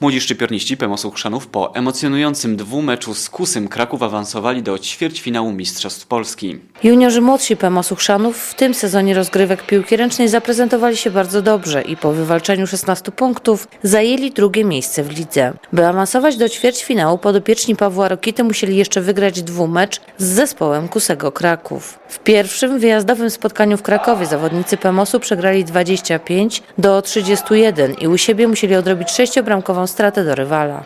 Młodzi szczypiorniści Pomosu Chrzanów po emocjonującym dwumeczu z Kusym Kraków awansowali do ćwierćfinału Mistrzostw Polski. Juniorzy młodsi PMOS Chrzanów w tym sezonie rozgrywek piłki ręcznej zaprezentowali się bardzo dobrze i po wywalczeniu 16 punktów zajęli drugie miejsce w lidze. By awansować do ćwierćfinału podopieczni Pawła Rokity musieli jeszcze wygrać dwumecz z zespołem Kusego Kraków. W pierwszym wyjazdowym spotkaniu w Krakowie zawodnicy PMOS-u przegrali 25 do 31 i u siebie musieli odrobić sześciobramkową stratę do rywala.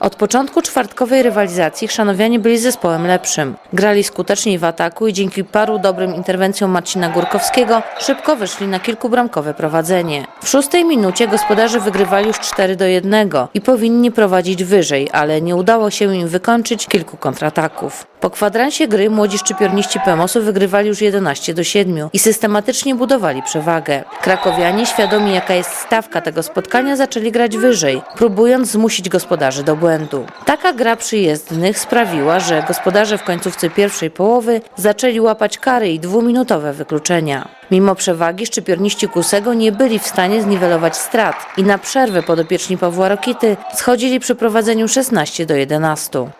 Od początku czwartkowej rywalizacji chrzanowianie byli zespołem lepszym. Grali skuteczniej w ataku i dzięki paru dobrym interwencjom Marcina Górkowskiego szybko wyszli na kilkubramkowe prowadzenie. W szóstej minucie gospodarze wygrywali już 4 do 1 i powinni prowadzić wyżej, ale nie udało się im wykończyć kilku kontrataków. Po kwadransie gry młodzi szczypiorniści Pomosu wygrywali już 11 do 7 i systematycznie budowali przewagę. Krakowianie, świadomi jaka jest stawka tego spotkania, zaczęli grać wyżej, próbując zmusić gospodarzy do błędu. Taka gra przyjezdnych sprawiła, że gospodarze w końcówce pierwszej połowy zaczęli łapać kary i dwuminutowe wykluczenia. Mimo przewagi szczypiorniści Kusego nie byli w stanie zniwelować strat i na przerwę podopieczni Pawła Rokity schodzili przy prowadzeniu 16 do 11.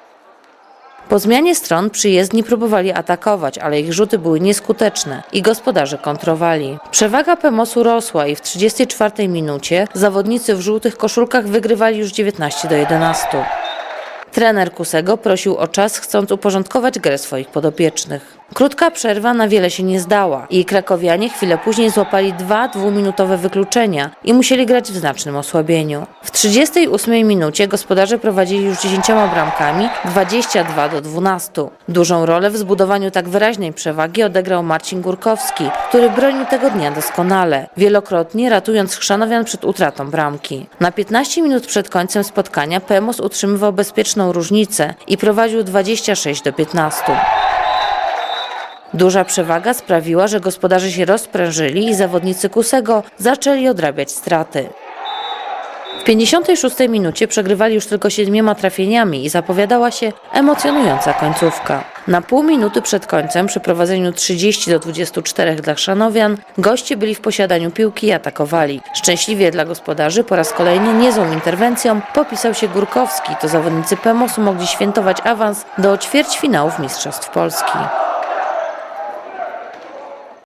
Po zmianie stron przyjezdni próbowali atakować, ale ich rzuty były nieskuteczne i gospodarze kontrowali. Przewaga Pomosu rosła i w 34 minucie zawodnicy w żółtych koszulkach wygrywali już 19 do 11. Trener Kusego prosił o czas, chcąc uporządkować grę swoich podopiecznych. Krótka przerwa na wiele się nie zdała i krakowianie chwilę później złapali dwa dwuminutowe wykluczenia i musieli grać w znacznym osłabieniu. W 38 minucie gospodarze prowadzili już 10 bramkami 22 do 12. Dużą rolę w zbudowaniu tak wyraźnej przewagi odegrał Marcin Górkowski, który bronił tego dnia doskonale, wielokrotnie ratując chrzanowian przed utratą bramki. Na 15 minut przed końcem spotkania Pemos utrzymywał bezpieczną różnicę i prowadził 26 do 15. Duża przewaga sprawiła, że gospodarze się rozprężyli i zawodnicy Kusego zaczęli odrabiać straty. W 56 minucie przegrywali już tylko siedmioma trafieniami i zapowiadała się emocjonująca końcówka. Na pół minuty przed końcem, przy prowadzeniu 30 do 24 dla Chrzanowian, goście byli w posiadaniu piłki i atakowali. Szczęśliwie dla gospodarzy po raz kolejny niezłą interwencją popisał się Górkowski, to zawodnicy Pomosu mogli świętować awans do ćwierćfinałów Mistrzostw Polski.